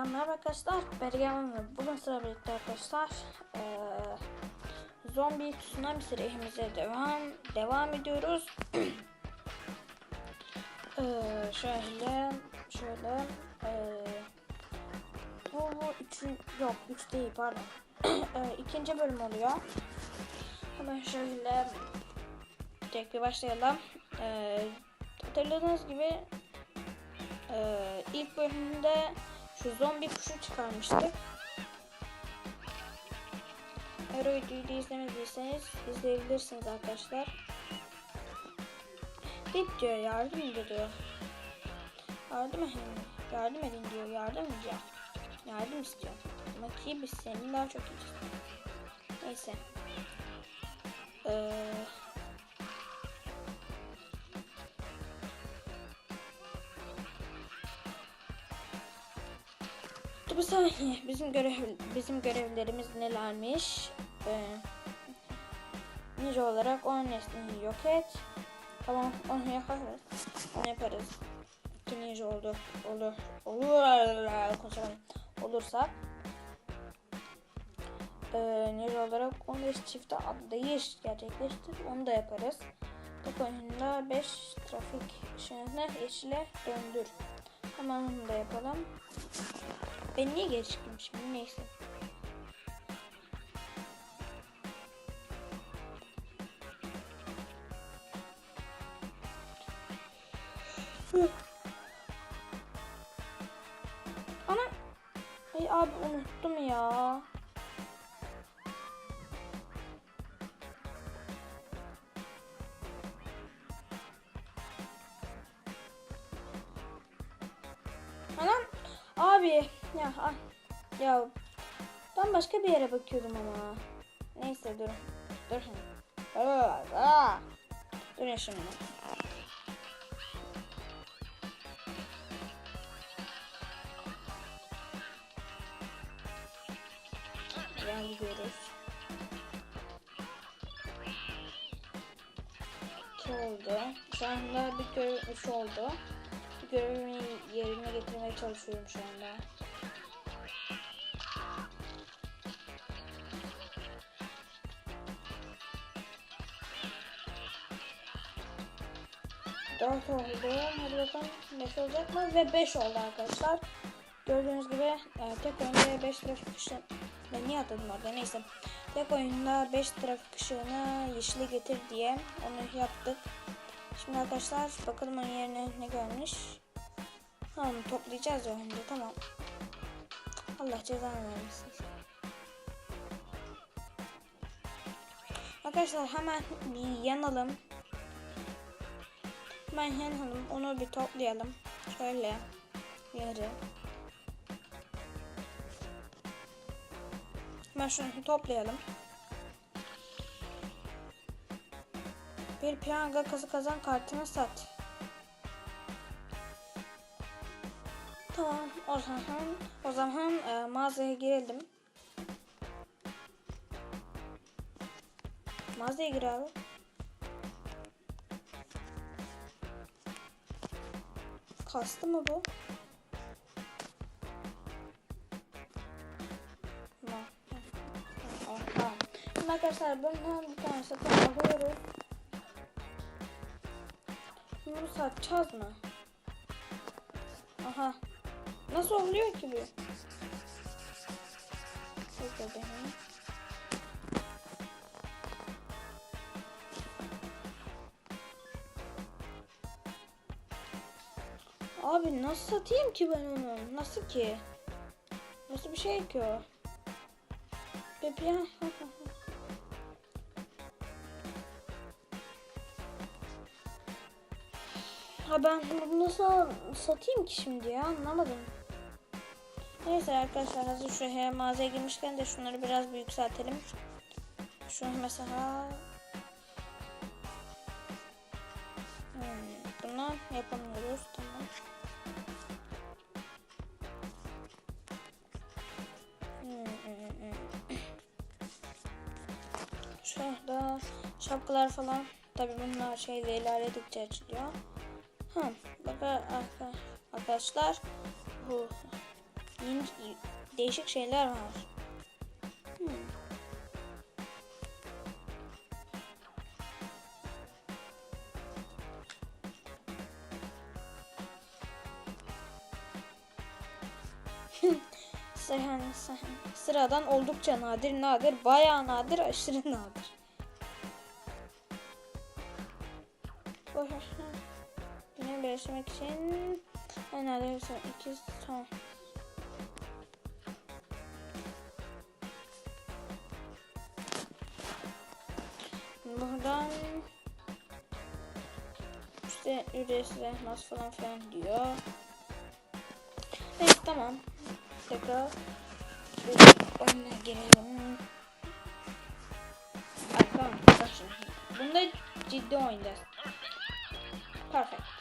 Herkese merhaba arkadaşlar. Bergen ve bugün sıra birlikte arkadaşlar. Ee, zombi tsunami serimize devam devam ediyoruz. ee, şöyle şöyle ee, bu, bu üçün yok üç değil pardon. ee, ikinci bölüm oluyor. Hemen şöyle tekrar başlayalım. Ee, hatırladığınız gibi ee, ilk bölümde şu zombi kuşu çıkarmıştık. Eğer o videoyu da izlemediyseniz izleyebilirsiniz arkadaşlar. Git diyor yardım ediyor. Yardım edin. Yardım edin diyor. Yardım edeceğim. Yardım istiyor. Ama ki biz senin daha çok iyiyiz. Neyse. Ee, saniye. Bizim görev bizim görevlerimiz nelermiş? Ee, ninja olarak 10 nesneyi yok et. Tamam onu yaparız. Onu yaparız. İki ninja oldu. Olur. Olur. Konuşamadım. Olursa. Ee, ninja olarak 15 çifte atlayış gerçekleştir. Onu da yaparız. Tek oyununda 5 trafik ışığını yeşile döndür. Hemen onu da yapalım. Ben niye geç çıktım şimdi neyse. Ana. Ay abi unuttum ya. Başka bir yere bakıyordum ama. Neyse dur. Dur şimdi. Aa, aa. Dur şimdi. Gel gidiyoruz. İki oldu. Şu anda bir görev oldu. Bir görevimi yerine getirmeye çalışıyorum şu anda. Dört oldu. Hadi bakalım beş olacak mı? Ve beş oldu arkadaşlar. Gördüğünüz gibi e, tek oyunda 5 trafik ışığı... Ben niye atladım orada neyse. Tek oyunda 5 trafik ışığını yeşile getir diye onu yaptık. Şimdi arkadaşlar bakalım onun yerine ne gelmiş. Tamam toplayacağız ya önce tamam. Allah cezanı vermesin. Arkadaşlar hemen bir yanalım. Hemen yanalım. Onu bir toplayalım. Şöyle yarı. Hemen şunu toplayalım. Bir piyango kazı kazan kartını sat. Tamam o zaman o zaman e, mağazaya girelim. Mağazaya gir. Kastı mı bu? Şimdi arkadaşlar bundan bir tane satın alıyoruz. Bunu satacağız mı? Aha. Nasıl oluyor ki bu? Bekle deneyim. Abi nasıl satayım ki ben onu? Nasıl ki? Nasıl bir şey ki o? Bebeğim. Ha ben bunu nasıl satayım ki şimdi ya anlamadım. Neyse arkadaşlar hazır şu mağazaya girmişken de şunları biraz bir yükseltelim. Şunu mesela hmm, bunu yapamıyoruz tamam. Şurada şapkalar falan tabi bunlar şeyle ilerledikçe açılıyor. Ha, bak arka- arkadaşlar bu değişik şeyler var. Hmm. Sıradan oldukça nadir, nadir, bayağı nadir, aşırı nadir. Yine birleşmek için en nadir iki son. Buradan işte ücretsiz elmas falan filan diyor. Evet tamam. Tekrar oyuna girelim. Ay, tamam. Bak şimdi. Bunda ciddi oynayacağız. Perfect.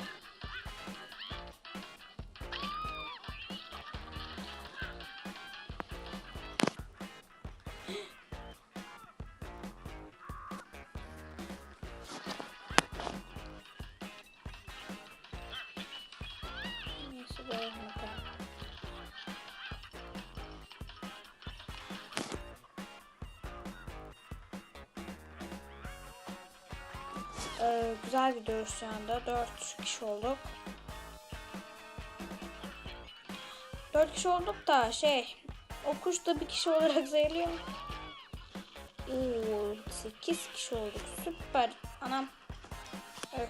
Ee, güzel gidiyoruz şu anda. 4 kişi olduk. 4 kişi olduk da şey o kuş da bir kişi olarak sayılıyor? Oo, 8 kişi olduk. Süper. Anam. Öf.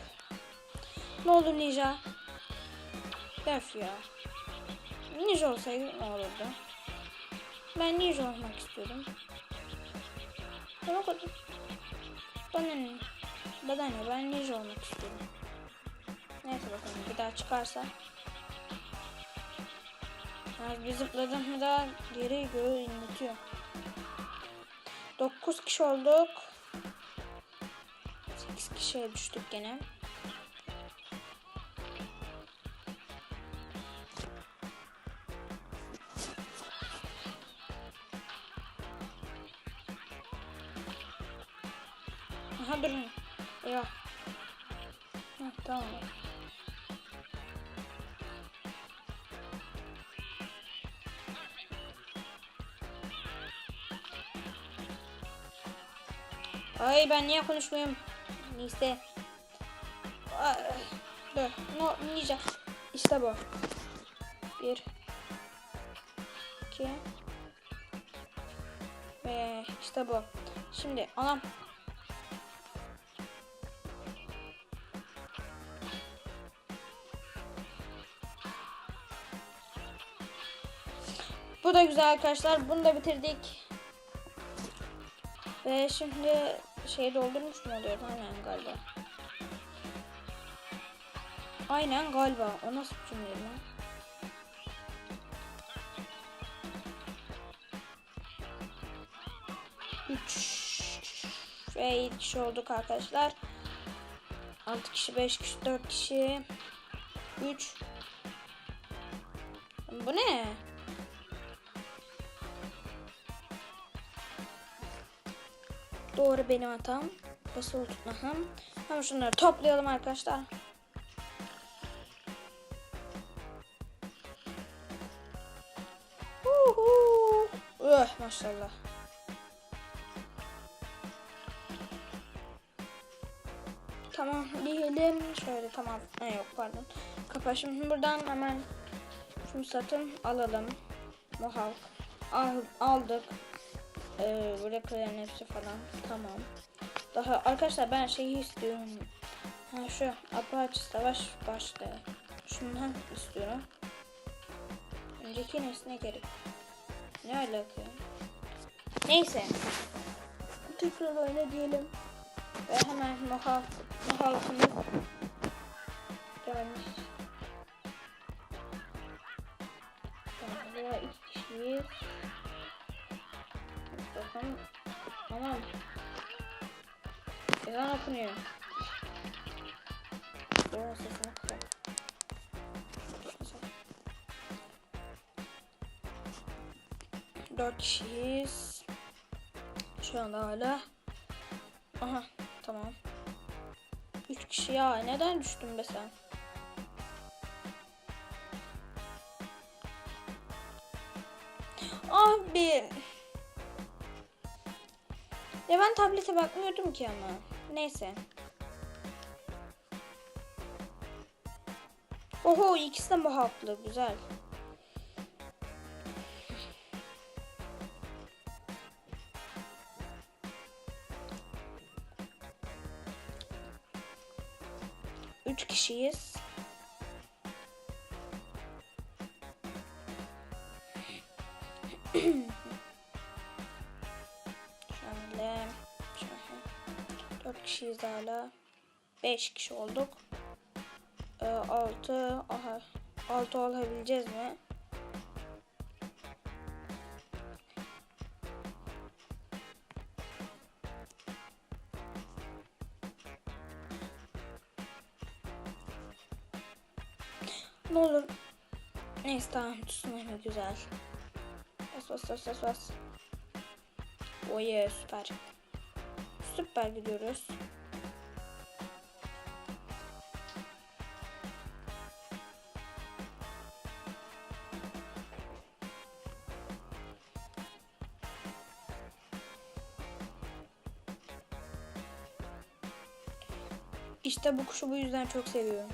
Ne oldu Ninja? Öf ya. Ninja olsaydı ne olurdu? Ben ninja olmak istiyorum. Bana kadar. Bana ne? Bana ne? Ben ninja olmak istiyorum. Neyse bakalım bir daha çıkarsa. Yani bir zıpladım mı da geri göğü inletiyor. 9 kişi olduk. 8 kişiye düştük gene. Aha durun. Ya. Ha, tamam. Ay ben niye konuşmuyorum? Neyse. Dur. No, ninja. İşte bu. Bir. iki. Ve işte bu. Şimdi anam. Bu da güzel arkadaşlar. Bunu da bitirdik. Ve şimdi şey doldurmuş mu oluyor? Aynen galiba. Aynen galiba. O nasıl bir cümle lan? Üç ve yedi kişi olduk arkadaşlar. 6 kişi, 5 kişi, 4 kişi. 3 Bu ne? Doğru benim hatam. Basılı tutmam. Hemen şunları toplayalım arkadaşlar. Uhu. Öh maşallah. Tamam diyelim. Şöyle tamam. Ha, yok pardon. Kapa şimdi buradan hemen şunu satın alalım. Mohawk. Al, aldık. Ee, buradakilerin hepsi falan. Tamam. Daha arkadaşlar ben şeyi istiyorum. Ha şu Apache savaş başlığı. Şundan istiyorum. Önceki nesne gerek. Ne alaka? Neyse. Tekrar oyna diyelim. Ve hemen Mohawk, Mohawk'ımız gelmiş. Tamam, iki kişiyiz. Bakalım. Aman. Ezan okunuyor. Doğru sesini kısar. Dört kişiyiz. Şu anda hala. Aha tamam. Üç kişi ya neden düştün be sen? Abi. Ya ben tablete bakmıyordum ki ama. Neyse. Oho ikisi de mi haklı? Güzel. Üç kişiyiz. Kişiyiz hala. Beş kişi olduk. Ee, altı, aha, altı olabileceğiz mi? Ne olur. Neyse tamam tsunami güzel. Bas bas bas bas bas. Yeah süper. Süper gidiyoruz. İşte bu kuşu bu yüzden çok seviyorum.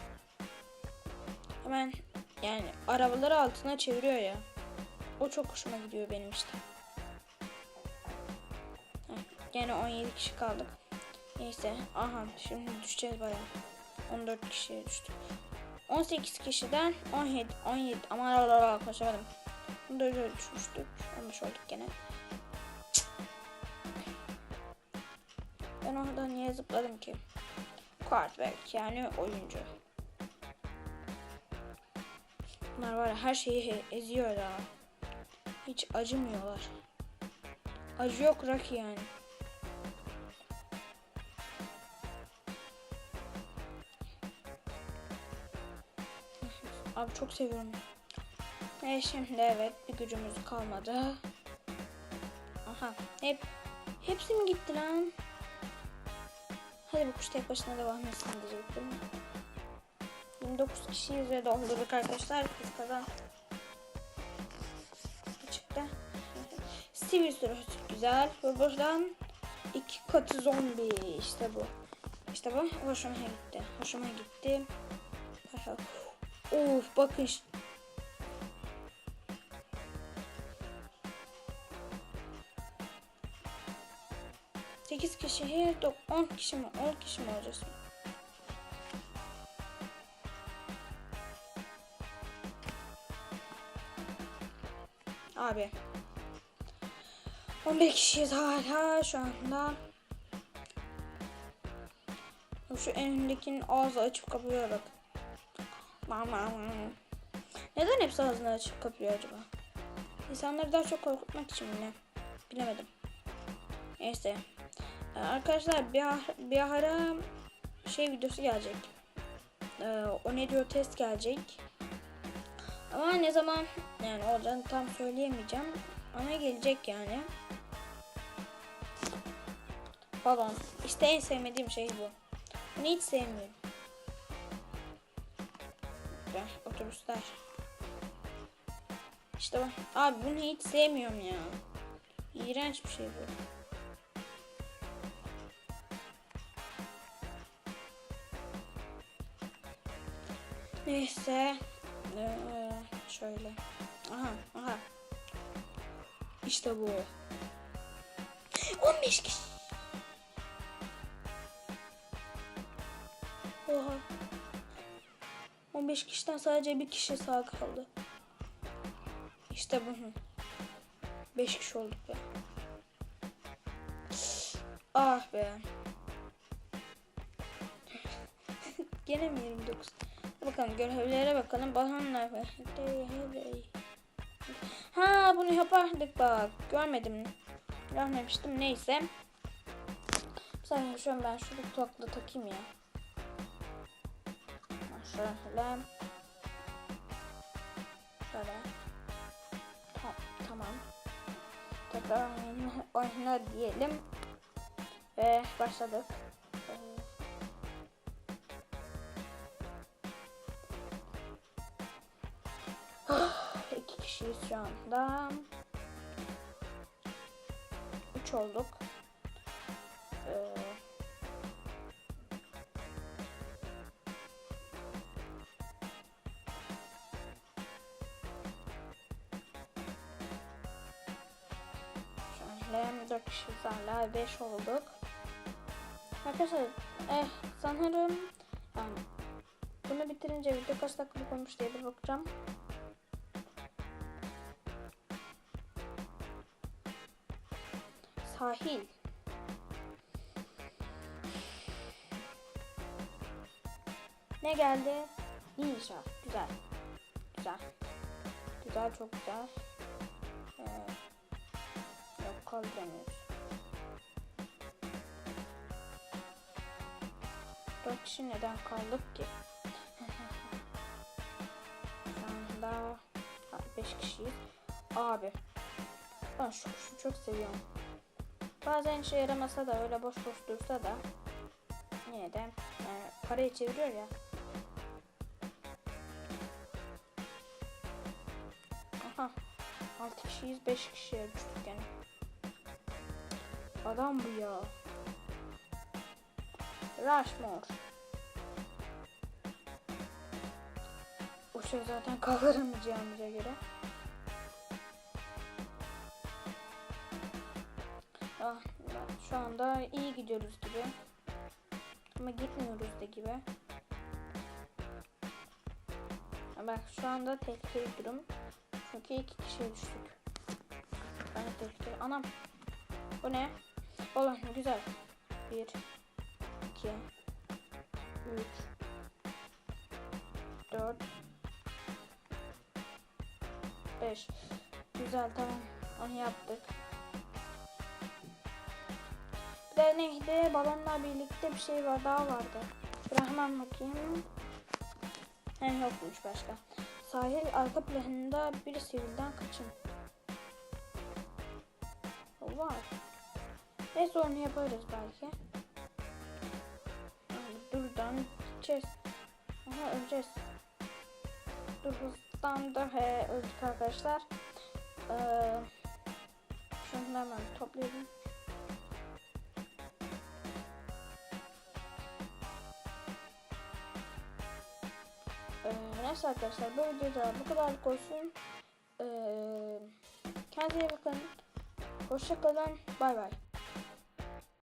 Hemen yani arabaları altına çeviriyor ya. O çok hoşuma gidiyor benim işte. Gene 17 kişi kaldık. Neyse. Aha şimdi düşeceğiz baya. 14 kişiye düştük. 18 kişiden 17 17 aman Allah konuşamadım. Bunda öyle düşmüştük. 15 olduk gene. Ben orada niye zıpladım ki? Quarterback yani oyuncu. Bunlar var ya her şeyi eziyor ya. Hiç acımıyorlar. Acı yok Rocky yani. Çok seviyorum. E şimdi evet bir gücümüz kalmadı. Aha hep hepsi mi gitti lan? Hadi bu kuş tek başına devam etsin diyecektim. 29 kişiyiz ve doldurduk arkadaşlar. Biz kazan. Çıktı. Sivil sürüsü güzel. Ve buradan iki katı zombi işte bu. İşte bu hoşuma gitti. Hoşuma gitti. Of bakın. ş- Sekiz kişi, he, dok- on kişi mi? On kişi mi olacağız? Abi. 11 kişiyiz hala şu anda. Şu en öndekinin ağzı açıp kapıyor bak. Neden hepsi ağzını açıp kapıyor acaba? İnsanları daha çok korkutmak için mi? Bilemedim. Neyse. Ee, Arkadaşlar bir, ara- bir ara şey videosu gelecek. Ee, o ne diyor test gelecek. Ama ne zaman yani olacağını tam söyleyemeyeceğim. Ama gelecek yani. Balon. İşte en sevmediğim şey bu. Bunu hiç sevmiyorum. Ve otobüsler. İşte bak. Abi bunu hiç sevmiyorum ya. İğrenç bir şey bu. Neyse. Ee, şöyle. Aha, aha. İşte bu. 15 kişi. Oha. 15 kişiden sadece bir kişi sağ kaldı. İşte bu. 5 kişi olduk be. Ah be. Gene mi 29? Bakalım görevlere bakalım. Bahanlar var. Ha bunu yapardık bak. Görmedim. Görmemiştim. Neyse. Bir şu an ben şunu kulaklığı takayım ya. Şöyle. Şöyle. Ta tamam. Tekrar oyna diyelim. Ve başladık. Ee, İki kişiyiz şu anda. 3 olduk. Ee, 5 olduk. Arkadaşlar eh, sanırım yani bunu bitirince video kaç dakikalık olmuş diye bir bakacağım. Sahil. Ne geldi? Ninja. Güzel. Güzel. Güzel çok güzel. Ee, yok kaldıramıyoruz. Kişi neden kaldık ki? Şu anda ha, beş kişiyiz. Abi. Ben şu kuşu çok seviyorum. Bazen işe yaramasa da öyle boş boş dursa da yine de yani parayı çeviriyor ya. Aha. 6 kişiyiz 5 kişiye düştük yani. Adam bu ya. Rushmore. Şey zaten kaldıramayacağımıza göre. Ah, şu anda iyi gidiyoruz gibi. Ama gitmiyoruz da gibi. Bak şu anda tehlikeli durum. Çünkü iki kişiye düştük. Ben tehlikeli. Anam. Bu ne? Oğlum güzel. Bir. iki, Üç. Dört. Beş. Güzel tamam. Onu yaptık. Bir de neydi? Balonla birlikte bir şey var daha vardı. Hemen bakayım. He yokmuş başka. Sahil arka planında bir sivilden kaçın. O var. Neyse onu yaparız belki. Yani buradan gideceğiz. Aha öleceğiz. Dur hızlandı. He öldük arkadaşlar. Ee, şunu hemen toplayalım. Ee, neyse arkadaşlar bu videoda bu kadarlık olsun. Ee, kendinize iyi bakın. Hoşçakalın. Bay bay.